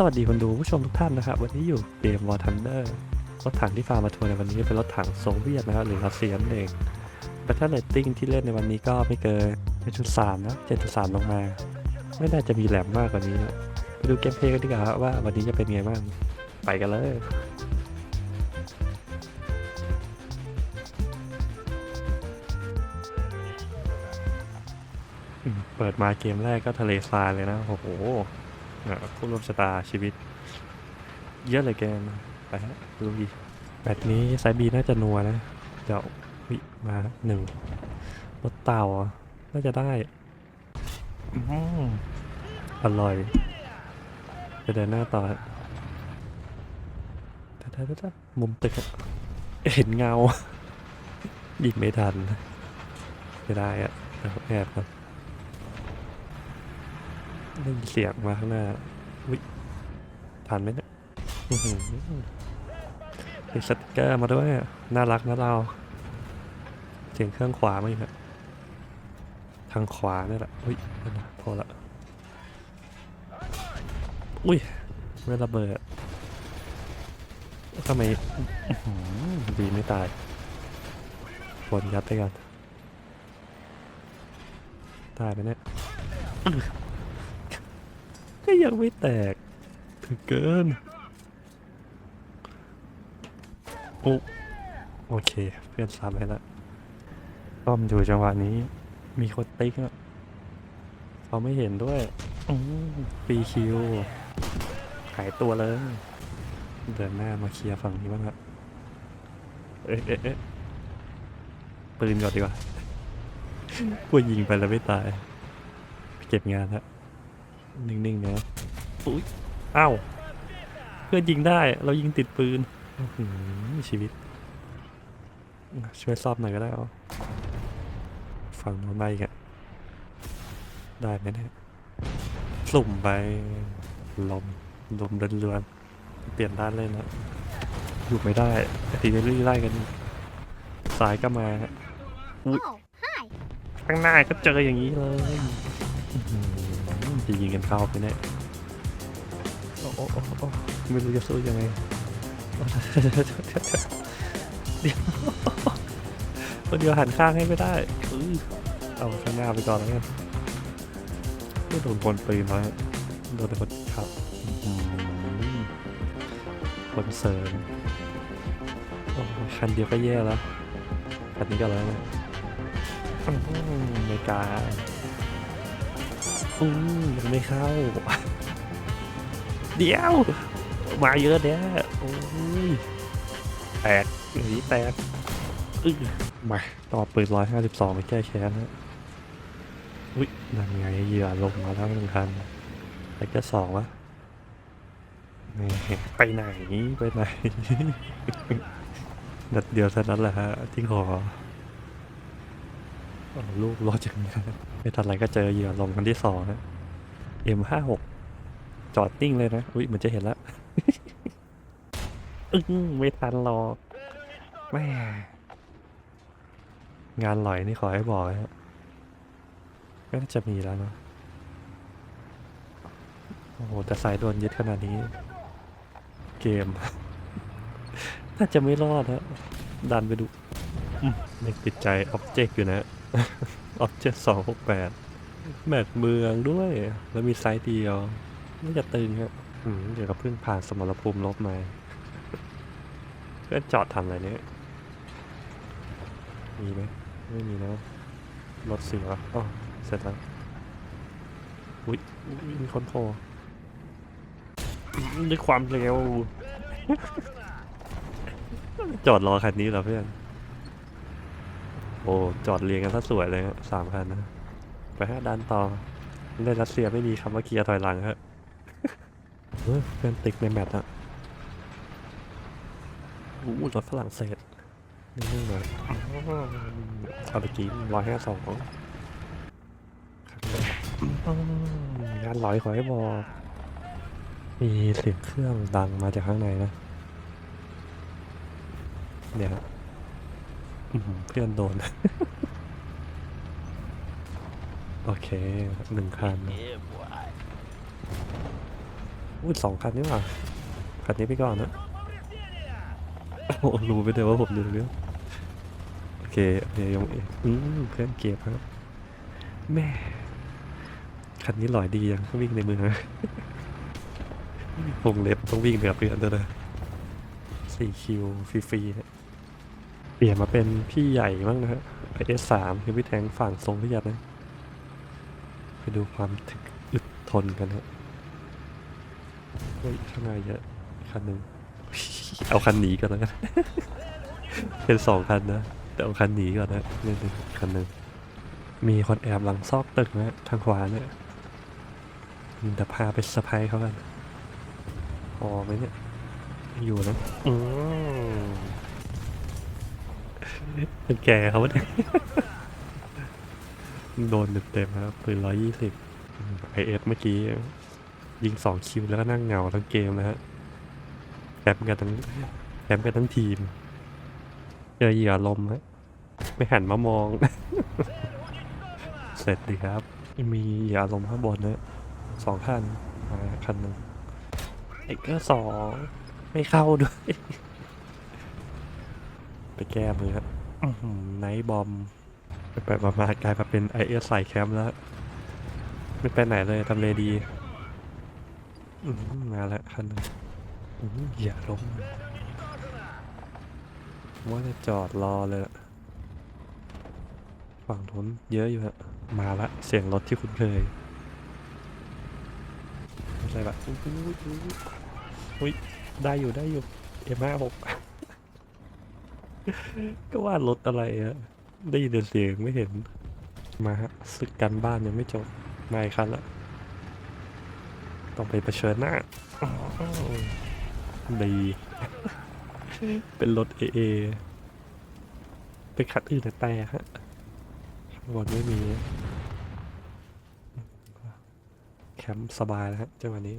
สวัสดีคนดูผู้ชมทุกท่านนะครับ วันนี้อยู่เกม War Thunder รถถังที่ฟาร์มมาทัวร์ในวันนี้เป็นรถถังโซเวียตนะครับหรือรัสเซียนั่นเองแบตเตอร์เรตติ้งที่เล่นในวันนี้ก็ไม่เกิน7.3นะ7.3 ลงมา ไม่น่าจะมีแหลมมากกว่านี้นะไปดูเกมเพลย์กันดีกว่าว่าวันนี้จะเป็นไงบ้าง ไปกันเลยเปิดมาเกมแรกก็ทะเลทรายเลยนะ โอ้โห ผู้ร่วมชะตาชีวิต เยอะเลยเกมไปฮะลุยแบบนี้ไซบีน่าจะนัวนะ เดี๋ยววิมาหนึ่งรถเต่าน่าจะได้อร่อย จะเดินหน้าต่อถ้าถ้าถ้ามุมตึกเห็นเงายิงไม่ทันไม่ได้อะแอบครับ ได้ยินเสียงมาข้างหน้าวิทันไหมเนี่ยอื้อหือมีสติกเกอร์มาด้วย น่ารักนะเราเสียงเครื่องขวามาอีกอะทางขวาเนี่ยแหละอุ้ยนั่นนะพอละ อุ้ยไม่ระเบิดทำไมดีไม่ตายบนยัดไปกันตายไปเนี่ย ก็ยังไม่แตก ถึงเกิน โอ้โอเค เพื่อนซ้ำให้ละป้อมอยู่จังหวะนี้ มีคนติ๊กอะเขาไม่เห็นด้วยปีคิวหายตัวเลย เดินหน้ามาเคลียร์ฝั่งนี้บ้างครับเอ๊ะเอ๊ะเอ๊ะปืนก่อนดีกว่า กลัวยิงไปแล้วไม่ตาย เก็บงานละ นิ่งๆนะอุ้ยอ้าวเพื่อนยิงได้เรายิงติดปืนอื้อหือชีวิต ช่วยซ่อมหน่อยก็ได้เอาฝั่งโน้นไปอีกอะได้ไหมเนี่ยสุ่มไปลมลมเรือนๆเปลี่ยนด้านเล่นแล้วอยู่ไม่ได้ทีนี้ไล่กันสายก็มา Oh, hi. ข้างหน้าก็เจออย่างนี้เลยอื้อหือ จะยิงกันเข้าไปเนี่ยโอ้โอ้โอ้โอ้ไม่รู้จะสู้ยังไงโอ้เดี๋ยวเดี๋ยวหันข้างให้ไม่ได้อื้อเอาข้างหน้าไปก่อนแล้วกันไม่โดนคนปืนมาโดนคนขับอื้อหือคนเสริมโอ้คันเดียวก็แย่แล้วคันนี้ก็แล้วนะอืมไม่กล้า อืมยังไม่เข้า เดี๋ยว มาเยอะเนี่ยโอ้ยแตกอย่างนี้แตกอึ้งมาต่อปืนร้อยห้าสิบสองไปแก้แค้นนะอุ้ยนั่นไงเหยื่อลงมาแล้วหนึ่งคันแต่แค่สองวะนี่ไปไหน ไปไหน นัดเดียวเท่านั้นแหละฮะที่ขอโอ้ ลูกรอดจากนี้ไม่ทันไรก็เจอเหยื่อลงคันที่สองนะ M56 จอดนิ่งเลยนะ อุ้ยเหมือนจะเห็นแล้วอึ้งไม่ทันรอแม่งานหลอยนี่ขอให้บอกนะก็น่าจะมีแล้วเนอะโอ้โห แต่สายโดนยึดขนาดนี้ เกม น่าจะไม่รอดฮะดันไปดูอืมยังติดใจออบเจกต์อยู่นะ ออบเจกต์สองหกแปดแมตช์เมืองด้วย แล้วมีไซต์เดียวน่าจะตึงครับเดี๋ยวก็เพิ่งผ่านสมรภูมิลบมาเพื่อนจอดทำอะไรเนี่ย มีไหมไม่มีนะรถเสียอ๋อเสร็จแล้วอุ้ยมีคนโผล่ด้วยความเร็ว จอดรอคันนี้เหรอเพื่อน โอ้จอดเรียงกันซะสวยเลยสามคันนะไปฮะดันต่อในรัสเซียไม่มีคำว่าเกียร์ถอยหลังฮะเฮ้ยเพื่อนติกในแมปอะอู้รถฝรั่งเศสนิ่งๆหน่อยอ๋อเอาไปกินร้อยห้าสองงานร้อยขอให้บอมีเสียงเครื่องดังมาจากข้างในนะ เนี่ยฮะอื้อหือ เพื่อนโดน โอเคหนึ่งคันอุ้ยสองคันนี่หว่าคันนี้ไปก่อนนะโอ้โหรู้ไปเลยว่าผมอยู่ตรงนี้โอเคโอเคยงเออืมเพื่อนเก็บครับแม่คันนี้หลอยดียังวิ่งในเมืองวงเล็บต้องวิ่งเหนือเพื่อนด้วยนะสี่คิวฟรีๆเนี่ย เปลี่ยนมาเป็นพี่ใหญ่บ้างนะฮะไอเอสสามคือพี่แทงฝั่งทรงพี่ยัดนะ ไปดูความถึกอึดทนกันฮะเฮ้ยข้างในเยอะคันหนึ่งเอาคันหนีก่อนนะ เป็นสองคันนะ แต่เอาคันหนีก่อนนะนี่หนึ่งคันหนึ่งมีคนแอบหลังซอกตึกนะทางขวาเนี่ยเดี๋ยวพาไปสะพายเขากันพอไหมเนี่ย อยู่นะอืม เป็นแกเขาเนี่ยโดนเต็มๆครับปืนร้อยยี่สิบไอเอสเมื่อกี้ ยิงสองคิวแล้วก็นั่งเหงาทั้งเกมนะฮะแคมกันทั้งแคมกันทั้งทีม เจอเหยื่อลมฮะไม่หันมามอง เสร็จดีครับ มีเหยื่อลมข้างบนนะสองคันมาคันหนึ่งไอ้ก็สองไม่เข้าด้วย แก้มือครับไนท์บอมไปๆมากลายมาเป็นไอเอสใส่แคมป์แล้ว ไม่ไปไหนเลยทำเลดีอื้อหือมาแล้วคันหนึงอื้อหืออย่าล้มว่าจะจอดรอเลยอะฝั่งทุนเยอะอยู่ฮะมาละเสียงรถที่คุ้นเคยไม่ใช่แบบอุ้ยอุ้ยอุ้ยอุ้ยได้อยู่ได้อยู่เอ็มห้าหก ก็ว่ารถอะไรอะได้ยินแต่เสียงไม่เห็น มาฮะศึกกันบ้านยังไม่จบมาอีกคันละต้องไปเผชิญหน้าอ้าวดี เป็นรถเอเอไปขัดอื่นแต่แต่ฮะบนไม่มี แคมป์สบายแล้วฮะจังหวะนี้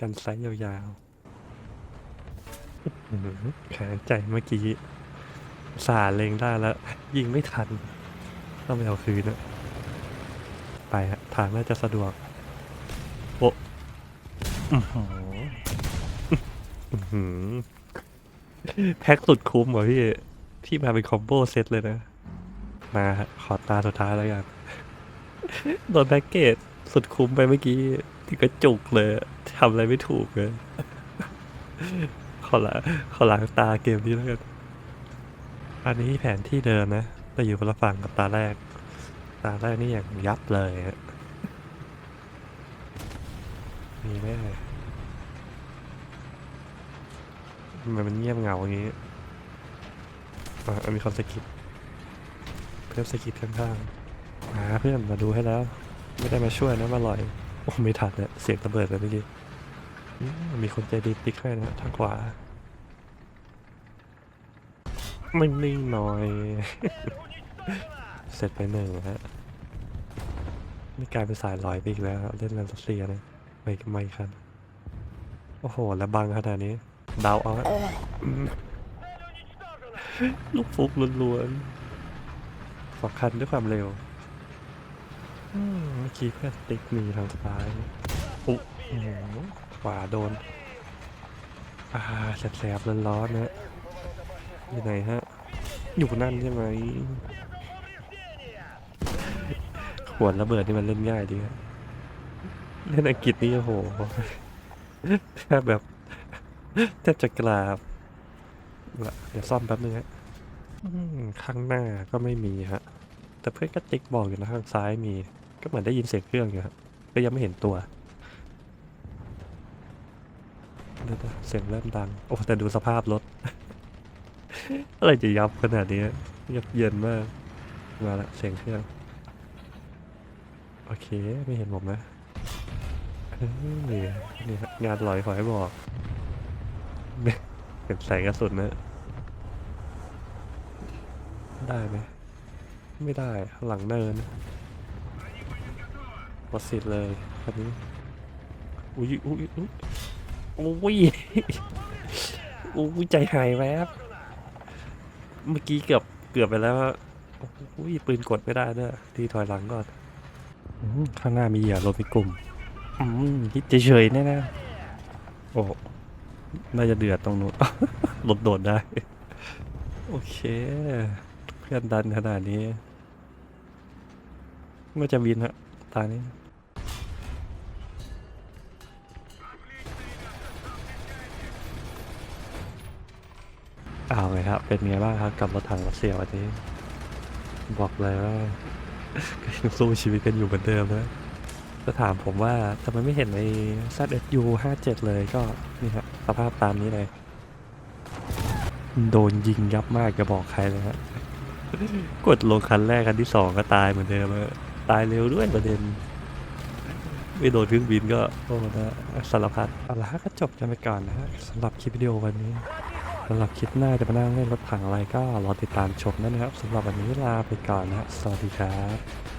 กันไซส์ยาวๆแข็งใจเมื่อกี้ สาเล็งได้แล้ว ยิงไม่ทัน ต้องไปเอาคืนนะไปฮะทางน่าจะสะดวก โอ้อื้อหืออื้อหือแพ็กสุดคุ้มเหรอพี่ พี่มาเป็นคอมโบเซตเลยนะ มาขอตาสุดท้ายแล้วกันโดนแพ็กเกจสุดคุ้มไปเมื่อกี้ถึงกระจุกเลยทำอะไรไม่ถูกเลย ขอละขอล้างตาเกมนี้แล้วกัน อันนี้แผนที่เดิมนะ แต่อยู่คนละฝั่งกับตาแรก ตาแรกนี่อย่างยับเลยฮะมีไหมเอ่ทำไมมันเงียบเหงาอย่างนี้อะมีคนสกิดเพื่อนสกิดข้างๆมาเพื่อนมาดูให้แล้ว ไม่ได้มาช่วยนะมาลอย โอ้ไม่ทันเนี่ยเสียงระเบิดเลยเมื่อกี้อืมมีคนใจดีติ๊กให้นะทางขวา ไม่นิ่งหน่อย เสร็จไปหนึ่งฮะนี่กลายเป็นสายลอยไปอีกแล้วเล่นรัสเซียนะไม่ไม่ครับ โอ้โห แล้วบังขนาดนี้ ดาวเอาฮะอืมลูกฟุกล้วนๆสองคันด้วยความเร็วอืมเมื่อกี้เพื่อนติ๊กมีทางซ้ายอุ๊ยโอ้โหขวาโดน อ่าแสบๆร้อนๆนะ อยู่ไหนฮะ อยู่นั่นใช่ไหมขวดระเบิดนี่มันเล่นง่ายดีฮะเล่นอังกฤษนี่โอ้โหแทบแบบแทบจะกราบละเดี๋ยวซ่อมแป๊บนึงฮะอืมข้างหน้าก็ไม่มีฮะ แต่เพื่อนก็ติ๊กบอกอยู่นะข้างซ้ายมี ก็เหมือนได้ยินเสียงเครื่องอยู่ครับก็ยังไม่เห็นตัวเดี๋ยวนะเสียงเริ่มดัง โอ้แต่ดูสภาพรถ อะไรจะยับขนาดนี้เงียบเย็นมาก มาละเสียงเครื่อง โอเค ไม่เห็นผมนะนี่นี่งานลอยขอให้บอกเก็บแสงกระสุนนะได้ไหมไม่ได้หลังเนินหมดสิทธิ์เลยคันนี้ อุ้ยอุ้ยอุ้ยอุ้ยอุ้ยใจหายแวบ เมื่อกี้เกือบเกือบไปแล้วอะโอ้ยปืนกดไม่ได้ด้วยทีถอยหลังก่อนอืมข้างหน้ามีเหยื่อรถไปกลุ่มอืมคิดเฉยๆแน่ๆโอ้น่าจะเดือดตรงนู้นหลดโดดได้ โอเค เพื่อนดันขนาดนี้ก็จะวินฮะตานี้ เอาเลยครับ เป็นไงบ้างครับกับรถถังรัสเซียวันนี้ บอกเลยว่าก็ยังสู้ชีวิตกันอยู่เหมือนเดิมนะจะถามผมว่าทำไมไม่เห็นใน ZSU 57 เลยก็นี่ฮะสภาพตามนี้เลย โดนยิงยับมากจะบอกใครเลยฮะกดลงคันแรกคันที่สองก็ตายเหมือนเดิมอะตายเร็วด้วยประเด็นไม่โดนเครื่องบินก็โอ้นะสารพัดเอาละฮะก็จบกันไปก่อนนะฮะสำหรับคลิปวิดีโอวันนี้ สำหรับคลิปหน้าจะมานั่งเล่นรถถังอะไรก็รอติดตามชมนะครับสำหรับวันนี้ลาไปก่อนนะสวัสดีครับ